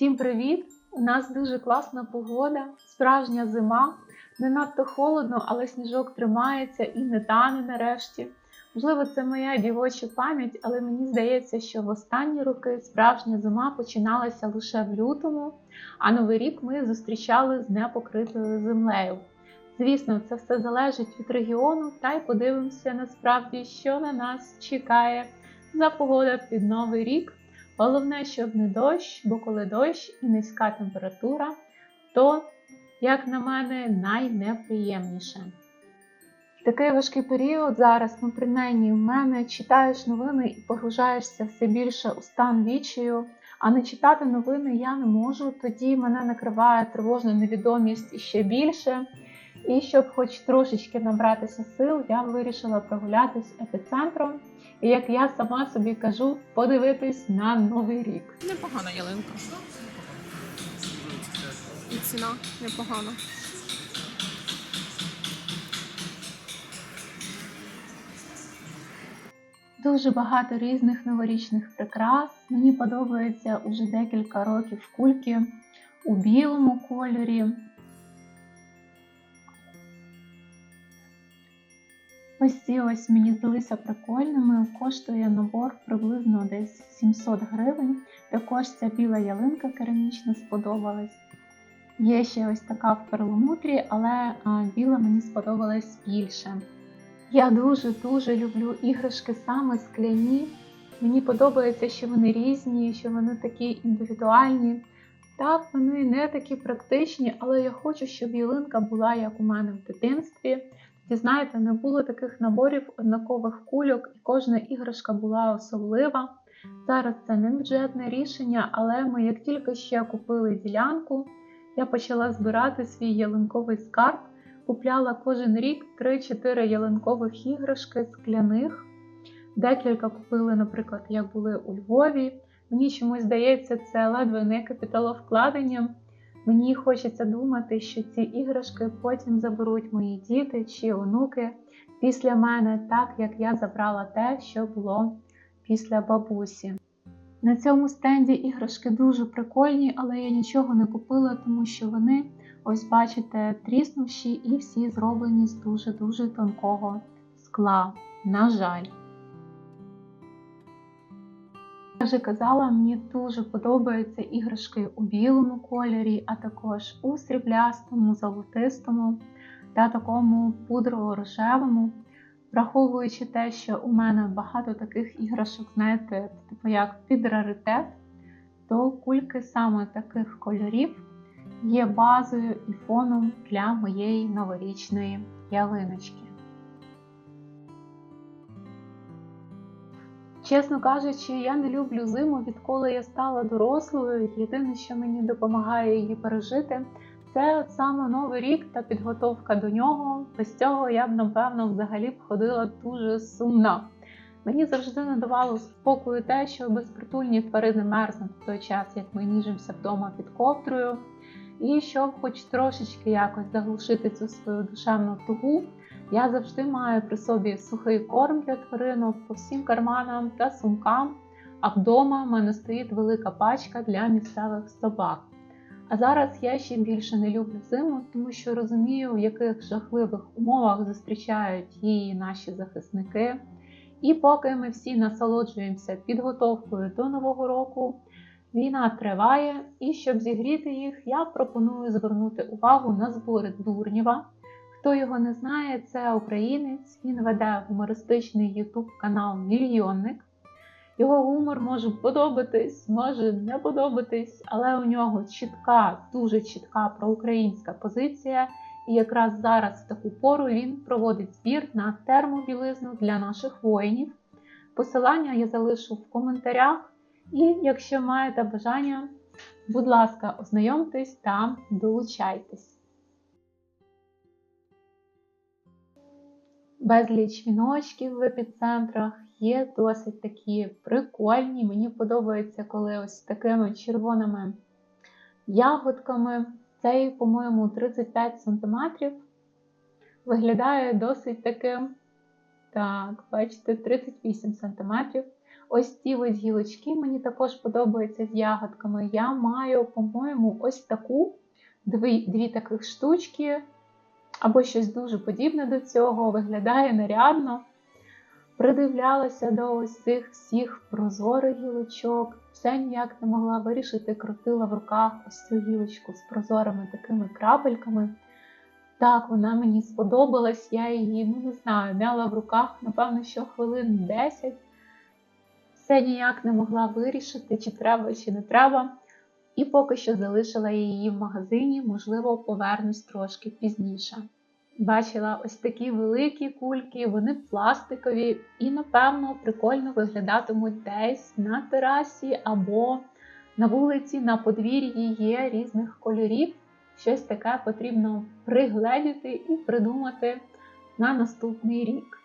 Всім привіт! У нас дуже класна погода, справжня зима. Не надто холодно, але сніжок тримається і не тане нарешті. Можливо, це моя дівоча пам'ять, але мені здається, що в останні роки справжня зима починалася лише в лютому, а новий рік ми зустрічали з непокритою землею. Звісно, це все залежить від регіону, та й подивимося насправді, що на нас чекає за погода під новий рік. Головне, щоб не дощ, бо коли дощ і низька температура, то, як на мене, найнеприємніше. Такий важкий період зараз, ну принаймні в мене, читаєш новини і погружаєшся все більше у стан вічію, а не читати новини я не можу, тоді мене накриває тривожна невідомість ще більше. І щоб хоч трошечки набратися сил, я вирішила прогулятись епіцентром. І як я сама собі кажу, подивитись на новий рік. Непогана ялинка. І ціна непогана. Дуже багато різних новорічних прикрас. Мені подобається уже декілька років кульки у білому кольорі. Ось ці ось мені здалися прикольними. Коштує набор приблизно десь 700 гривень. Також ця біла ялинка керамічна сподобалась. Є ще ось така в перламутрі, але біла мені сподобалась більше. Я дуже-дуже люблю іграшки саме скляні. Мені подобається, що вони різні, що вони такі індивідуальні. Так, вони не такі практичні, але я хочу, щоб ялинка була як у мене в дитинстві. І знаєте, не було таких наборів однакових кульок, і кожна іграшка була особлива. Зараз це не бюджетне рішення, але ми як тільки ще купили ділянку, я почала збирати свій ялинковий скарб, купляла кожен рік 3-4 ялинкових іграшки скляних. Декілька купили, наприклад, як були у Львові. Мені чомусь здається, це ледве не капіталовкладенням. Мені хочеться думати, що ці іграшки потім заберуть мої діти чи онуки після мене, так як я забрала те, що було після бабусі. На цьому стенді іграшки дуже прикольні, але я нічого не купила, тому що вони, ось бачите, тріснувші і всі зроблені з дуже-дуже тонкого скла. На жаль. Я вже казала, мені дуже подобаються іграшки у білому кольорі, а також у сріблястому, золотистому та такому пудрово-рожевому. Враховуючи те, що у мене багато таких іграшок, знаєте, типу як під раритет, то кульки саме таких кольорів є базою і фоном для моєї новорічної ялиночки. Чесно кажучи, я не люблю зиму, відколи я стала дорослою. Єдине, що мені допомагає її пережити, це саме новий рік та підготовка до нього. Без цього я б, напевно, взагалі б ходила дуже сумна. Мені завжди не давало спокою те, що безпритульні тварини мерзнуть в той час, як ми ніжимося вдома під ковдрою. І щоб хоч трошечки якось заглушити цю свою душевну тугу, я завжди маю при собі сухий корм для тваринок по всім карманам та сумкам, а вдома в мене стоїть велика пачка для місцевих собак. А зараз я ще більше не люблю зиму, тому що розумію, в яких жахливих умовах зустрічають її наші захисники. І поки ми всі насолоджуємося підготовкою до Нового року, війна триває, і щоб зігріти їх, я пропоную звернути увагу на збори Дурнєва. Хто його не знає, це українець. Він веде гумористичний YouTube канал Мільйонник. Його гумор може подобатись, може не подобатись, але у нього чітка, дуже чітка проукраїнська позиція. І якраз зараз в таку пору він проводить збір на термобілизну для наших воїнів. Посилання я залишу в коментарях. І якщо маєте бажання, будь ласка, ознайомтесь та долучайтесь. Безліч віночків в епіцентрах, є досить такі прикольні. Мені подобається, коли ось такими червоними ягодками. Цей, по-моєму, 35 см. Виглядає досить таким. Так, бачите, 38 см. Ось ці ось гілочки мені також подобаються з ягодками. Я маю, по-моєму, ось таку дві, дві таких штучки, або щось дуже подібне до цього, виглядає нарядно. Придивлялася до ось цих всіх прозорих гілочок, все ніяк не могла вирішити, крутила в руках ось цю гілочку з прозорими такими крапельками. Так, вона мені сподобалась, я її, ну не знаю, мяла в руках, напевно, що хвилин 10. Все ніяк не могла вирішити, чи треба, чи не треба. І поки що залишила її в магазині, можливо, повернусь трошки пізніше. Бачила ось такі великі кульки, вони пластикові і, напевно, прикольно виглядатимуть десь на терасі або на вулиці, на подвір'ї є різних кольорів. Щось таке потрібно пригледіти і придумати на наступний рік.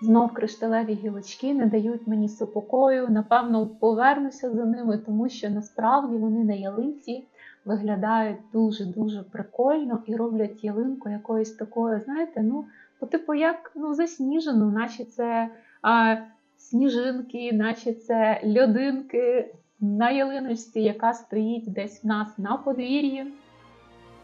Знов кришталеві гілочки не дають мені супокою. Напевно, повернуся за ними, тому що насправді вони на ялинці виглядають дуже-дуже прикольно і роблять ялинку якоюсь такою, знаєте, ну, по типу як ну, засніжену, наче це а, сніжинки, наче це льодинки на ялиночці, яка стоїть десь в нас на подвір'ї,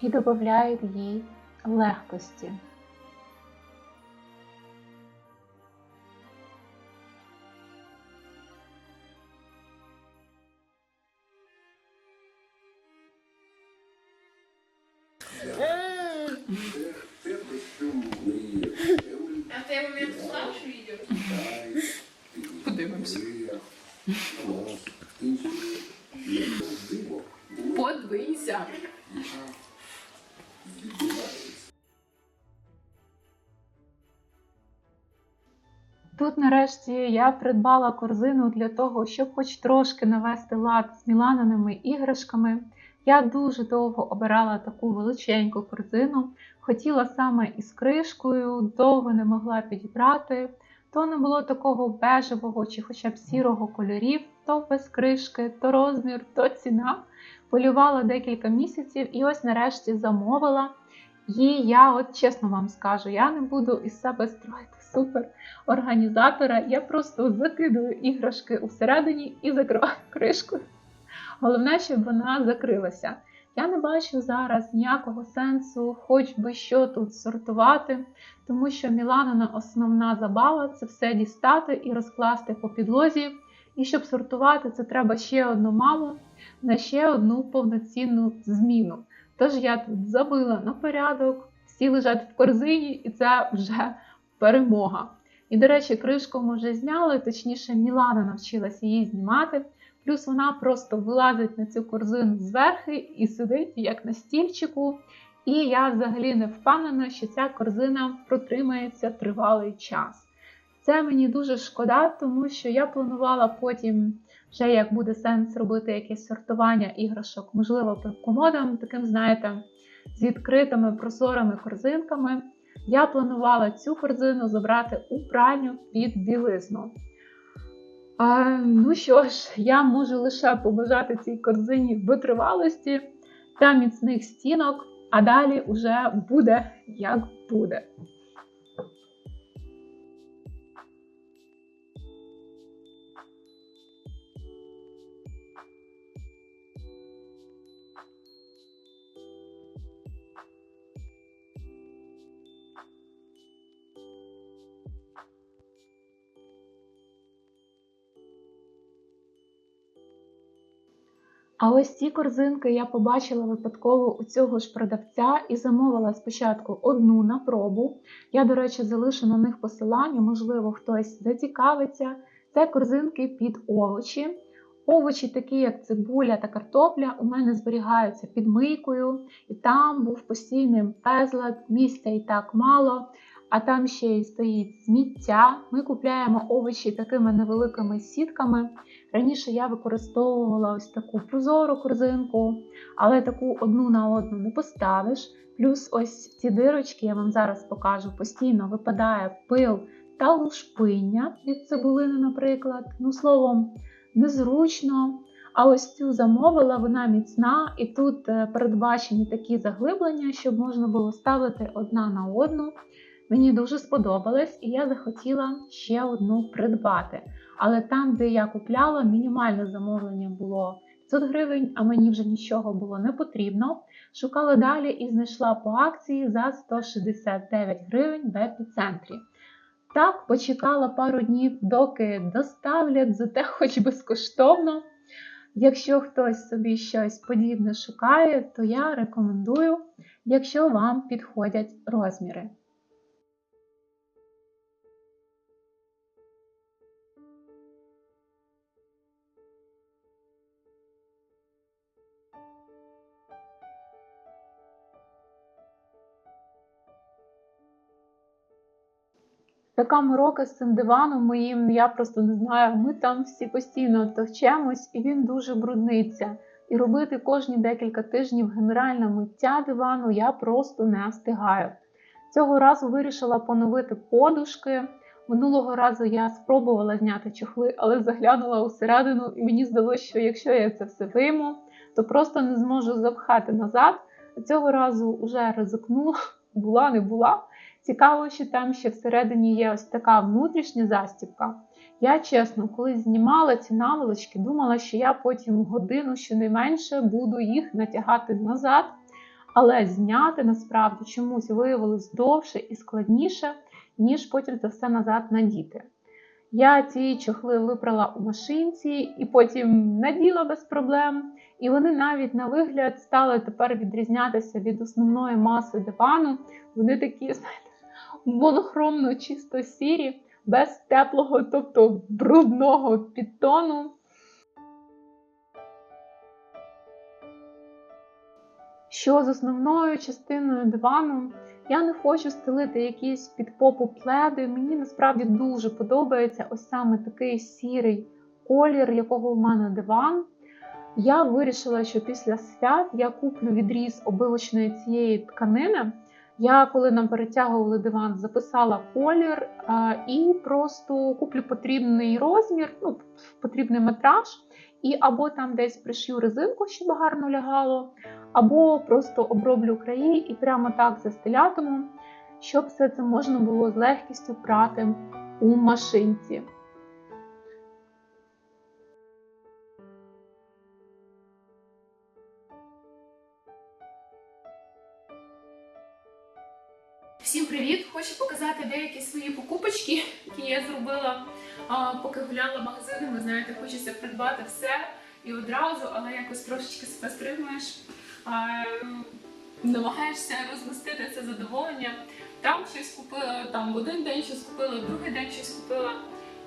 і додають їй легкості. Подвися. Тут, нарешті, я придбала корзину для того, щоб хоч трошки навести лад з міланиними іграшками. Я дуже довго обирала таку величеньку корзину, хотіла саме із кришкою, довго не могла підібрати. То не було такого бежевого чи хоча б сірого кольорів, то без кришки, то розмір, то ціна. Полювала декілька місяців і ось нарешті замовила. І я, от чесно вам скажу, я не буду із себе строїти супер організатора. Я просто закидую іграшки усередині і закриваю кришкою. Головне, щоб вона закрилася. Я не бачу зараз ніякого сенсу, хоч би що тут сортувати, тому що Міланина основна забава це все дістати і розкласти по підлозі. І щоб сортувати, це треба ще одну маму на ще одну повноцінну зміну. Тож я тут забила на порядок, всі лежать в корзині, і це вже перемога. І, до речі, кришку ми вже зняли, точніше, Мілана навчилася її знімати. Плюс вона просто вилазить на цю корзину зверхи і сидить як на стільчику. І я взагалі не впевнена, що ця корзина протримається тривалий час. Це мені дуже шкода, тому що я планувала потім, вже як буде сенс робити якесь сортування іграшок, можливо, по комодам, таким, знаєте, з відкритими прозорими корзинками. Я планувала цю корзину забрати у пральню під білизну. А, ну що ж, я можу лише побажати цій корзині витривалості та міцних стінок, а далі уже буде як буде. А ось ці корзинки я побачила випадково у цього ж продавця і замовила спочатку одну на пробу. Я, до речі, залишу на них посилання, можливо, хтось зацікавиться. Це корзинки під овочі. Овочі, такі як цибуля та картопля, у мене зберігаються під мийкою, і там був постійний безлад, місця і так мало, а там ще й стоїть сміття. Ми купляємо овочі такими невеликими сітками. Раніше я використовувала ось таку прозору корзинку, але таку одну на одну не поставиш. Плюс ось ці дирочки, я вам зараз покажу, постійно випадає пил та лушпиння від цибулини, наприклад. Ну, словом, незручно. А ось цю замовила, вона міцна, і тут е, передбачені такі заглиблення, щоб можна було ставити одна на одну. Мені дуже сподобалось, і я захотіла ще одну придбати. Але там, де я купляла, мінімальне замовлення було 500 гривень, а мені вже нічого було не потрібно. Шукала далі і знайшла по акції за 169 гривень в епіцентрі. Так, почекала пару днів, доки доставлять, зате хоч безкоштовно. Якщо хтось собі щось подібне шукає, то я рекомендую, якщо вам підходять розміри. Така морока з цим диваном моїм, я просто не знаю. Ми там всі постійно товчемось, і він дуже брудниться. І робити кожні декілька тижнів генеральне миття дивану я просто не встигаю. Цього разу вирішила поновити подушки. Минулого разу я спробувала зняти чохли, але заглянула усередину, і мені здалося, що якщо я це все вийму, то просто не зможу запхати назад. Цього разу вже ризикнула, була не була. Цікаво, що там ще всередині є ось така внутрішня застібка. Я чесно, коли знімала ці наволочки, думала, що я потім годину щонайменше буду їх натягати назад, але зняти насправді чомусь виявилось довше і складніше, ніж потім це все назад надіти. Я ці чохли випрала у машинці і потім наділа без проблем. І вони навіть на вигляд стали тепер відрізнятися від основної маси дивану. Вони такі, знаєте, монохромно чисто сірі, без теплого, тобто брудного підтону. Що з основною частиною дивану, я не хочу стелити якісь під попу пледи. Мені насправді дуже подобається ось саме такий сірий колір, якого в мене диван. Я вирішила, що після свят я куплю відріз обивочної цієї тканини. Я, коли нам перетягували диван, записала колір і просто куплю потрібний розмір, ну, потрібний метраж, і або там десь пришью резинку, щоб гарно лягало, або просто оброблю краї і прямо так застелятиму, щоб все це можна було з легкістю прати у машинці. Всім привіт! Хочу показати деякі свої покупочки, які я зробила, поки гуляла магазинами. Знаєте, хочеться придбати все і одразу, але якось трошечки себе стримуєш. Намагаєшся розмістити це задоволення. Там щось купила, там в один день щось купила, в другий день щось купила.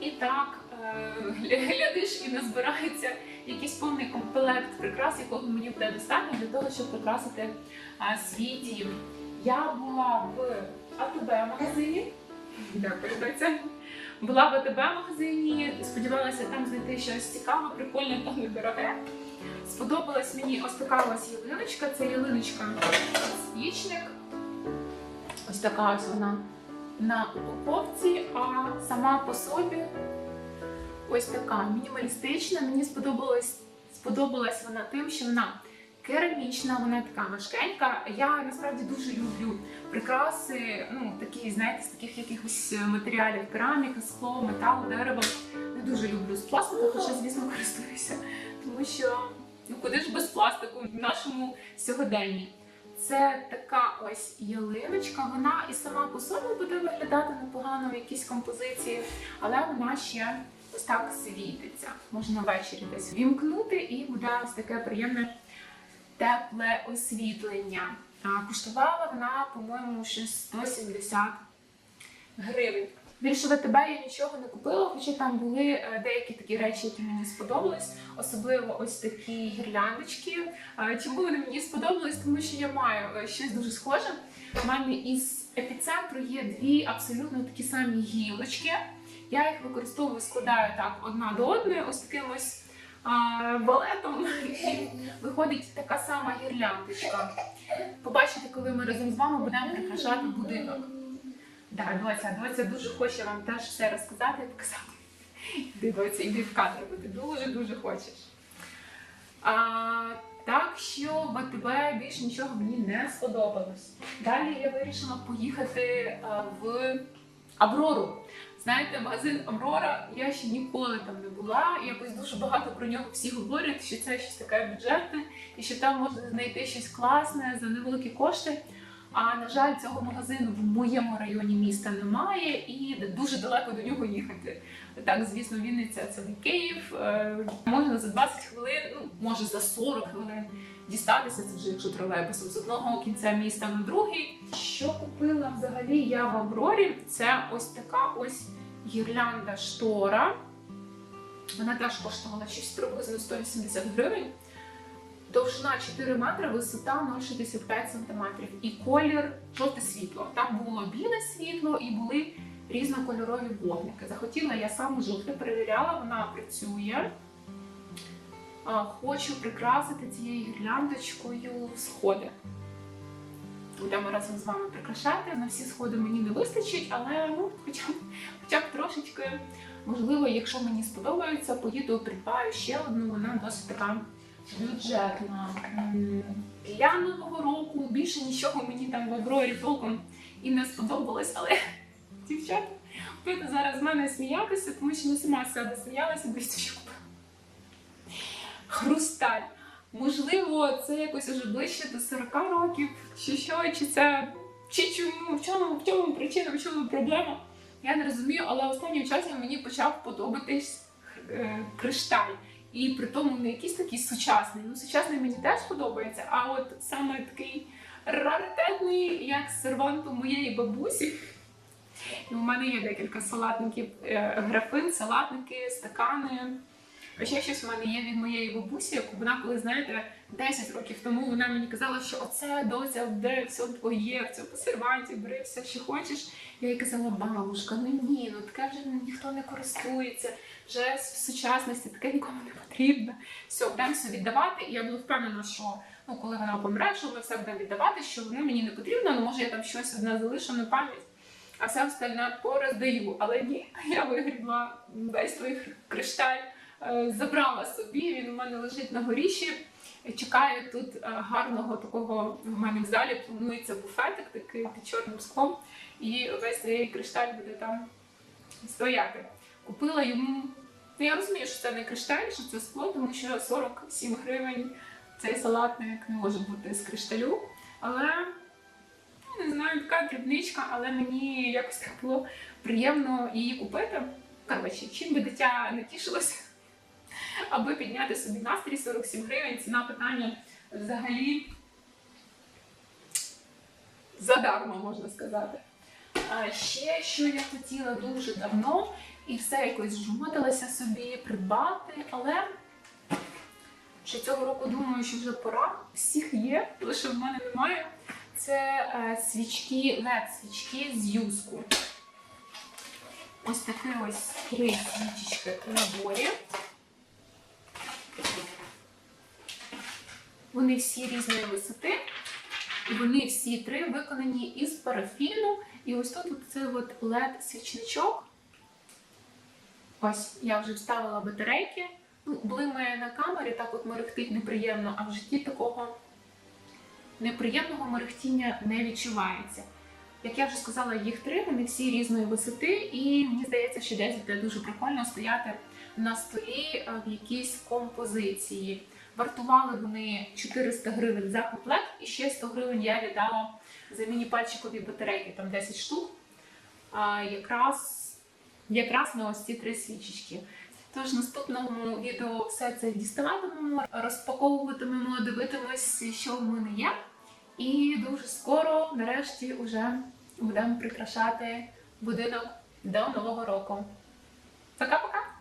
І так е, глядиш і назбирається якийсь повний комплект прикрас, якого мені буде достатньо для того, щоб прикрасити а, свій дім. Я була в АТБ магазині. Дякую, доця. Була в АТБ магазині, сподівалася там знайти щось цікаве, прикольне та недороге. Сподобалась мені ось така ось ялиночка. Це ялиночка свічник. Ось така ось вона на упаковці, а сама по собі ось така мінімалістична. Мені сподобалась, сподобалась вона тим, що вона керамічна, вона така важкенька. Я насправді дуже люблю прикраси, ну такі, знаєте, з таких якихось матеріалів: кераміка, скло, метал, дерево. Не дуже люблю з пластику, хоча, звісно, користуюся, тому що ну куди ж без пластику в нашому сьогоденні. Це така ось ялиночка. Вона і сама по собі буде виглядати непогано в якійсь композиції, але вона ще ось так світиться. Можна ввечері десь вімкнути і буде ось таке приємне тепле освітлення. Коштувала вона, по-моєму, ще 170 гривень. Більше в АТБ я нічого не купила, хоча там були е, деякі такі речі, які мені сподобались, особливо ось такі гірляндочки. Чому вони мені сподобались? Тому що я маю е, щось дуже схоже. У мене із епіцентру є дві абсолютно такі самі гілочки. Я їх використовую, складаю так одна до одної, ось таким ось балетом. І виходить така сама гірляндочка. Побачите, коли ми разом з вами будемо прикрашати будинок. Так, доця, доця дуже хоче вам теж все розказати і показати. Іди, доця, іди в кадр, бо ти дуже-дуже хочеш. А, так що в АТБ більше нічого мені не сподобалось. Далі я вирішила поїхати а, в Аврору. Знаєте, магазин Аврора, я ще ніколи там не була. Якось дуже багато про нього всі говорять, що це щось таке бюджетне, і що там можна знайти щось класне за невеликі кошти. А на жаль, цього магазину в моєму районі міста немає і дуже далеко до нього їхати. Так, звісно, Вінниця це не Київ. Е, Можна за 20 хвилин, ну може за 40 хвилин дістатися. Це вже якщо тролейбусом з одного кінця міста на другий. Що купила взагалі я в Аврорі? Це ось така ось гірлянда штора. Вона теж коштувала щось приблизно 180 гривень. Довжина 4 метри, висота 0,65 см. І колір жовте світло. Там було біле світло і були різнокольорові вогники. Захотіла я саме жовте, перевіряла, вона працює. Хочу прикрасити цією гірляндочкою сходи. Будемо разом з вами прикрашати. На всі сходи мені не вистачить, але ну, хоча, б- хоча б трошечки. Можливо, якщо мені сподобається, поїду придбаю ще одну, вона досить така бюджетна. Для нового року більше нічого мені там в Аврорі толком і не сподобалось, але дівчата, будете зараз з мене сміятися, тому що не сама себе сміялася, що купила. Хрусталь. Можливо, це якось уже ближче до 40 років, чи що, чи це чи чому, в чому, в чому причина, в чому проблема. Я не розумію, але останнім часом мені почав подобатись е, кришталь. І при тому не якийсь такий сучасний. Ну, сучасний мені теж подобається, а от саме такий раритетний, як сервант у моєї бабусі. І у мене є декілька салатників, е, графин, салатники, стакани. А ще щось в мене є від моєї бабусі, яку вона, коли знаєте, 10 років тому вона мені казала, що оце доця, де все твоє, в цьому серванті, бери все, що хочеш. Я їй казала, бабушка, ну ні, ну таке вже ніхто не користується, вже в сучасності таке нікому не потрібно. Все, будемо все віддавати. І я була впевнена, що ну, коли вона помре, що ми все будемо віддавати, що воно мені не потрібно, ну може я там щось одне залишу на пам'ять, а все остальне пороздаю. Але ні, я вигрібла весь той кришталь. Е, забрала собі. Він у мене лежить на горіші. Чекаю тут е, гарного такого в мене в залі. Планується буфетик такий під чорним склом, і весь цей кришталь буде там стояти. Купила йому. Ну, я розумію, що це не кришталь, що це скло, тому що 47 гривень цей салатник не може бути з кришталю. Але ну, не знаю, така дрібничка, але мені якось так було приємно її купити. Коротше, чим би дитя не тішилося, аби підняти собі настрій 47 гривень, ціна питання взагалі задармо, можна сказати. А ще що я хотіла дуже давно, і все якось жмотилася собі придбати, але ще цього року думаю, що вже пора. Всіх є, лише в мене немає. Це е, свічки, led свічки з юску. Ось такі ось три свічечки в наборі. Вони всі різної висоти. І вони всі три виконані із парафіну. І ось тут цей led свічничок. Ось я вже вставила батарейки. Ну, блимає на камері, так от мерехтить неприємно, а в житті такого неприємного мерехтіння не відчувається. Як я вже сказала, їх три, вони всі різної висоти, і мені здається, що десь буде дуже прикольно стояти на столі е, в якійсь композиції. Вартували вони 400 гривень за комплект, і ще 100 гривень я віддала за міні-пальчикові батарейки, там 10 штук. А, якраз, якраз на ось ці три свічечки. Тож в наступному відео все це діставатимемо, розпаковуватимемо, дивитимось, що в мене є. І дуже скоро, нарешті, вже будемо прикрашати будинок до Нового року. Пока-пока!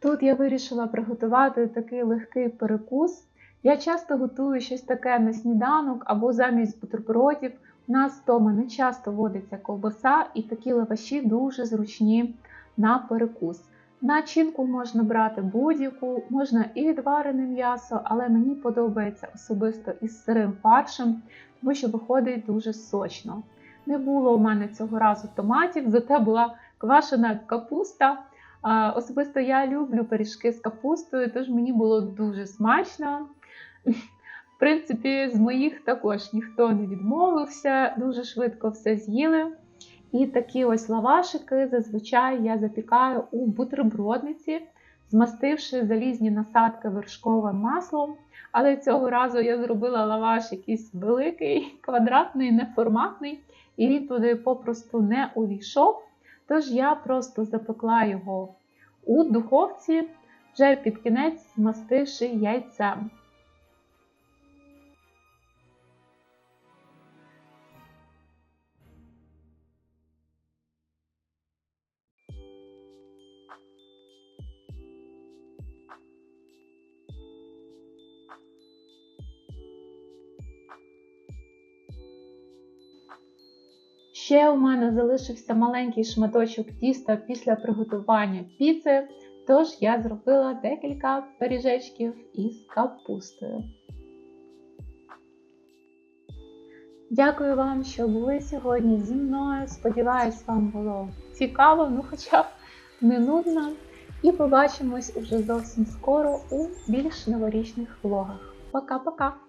Тут я вирішила приготувати такий легкий перекус. Я часто готую щось таке на сніданок або замість бутербродів. У нас вдома не часто водиться ковбаса, і такі лаваші дуже зручні на перекус. Начинку можна брати будь-яку, можна і відварене м'ясо, але мені подобається особисто із сирим фаршем, тому що виходить дуже сочно. Не було у мене цього разу томатів, зате була квашена капуста. Особисто я люблю пиріжки з капустою, тож мені було дуже смачно. В принципі, з моїх також ніхто не відмовився, дуже швидко все з'їли. І такі ось лавашики зазвичай я запікаю у бутербродниці, змастивши залізні насадки вершковим маслом. Але цього разу я зробила лаваш якийсь великий, квадратний, неформатний, і він туди попросту не увійшов. Тож я просто запекла його у духовці, вже під кінець змастивши яйцем. Ще у мене залишився маленький шматочок тіста після приготування піци, тож я зробила декілька пиріжечків із капустою. Дякую вам, що були сьогодні зі мною. Сподіваюсь, вам було цікаво, ну хоча б не нудно. І побачимось уже зовсім скоро у більш новорічних влогах. Пока-пока!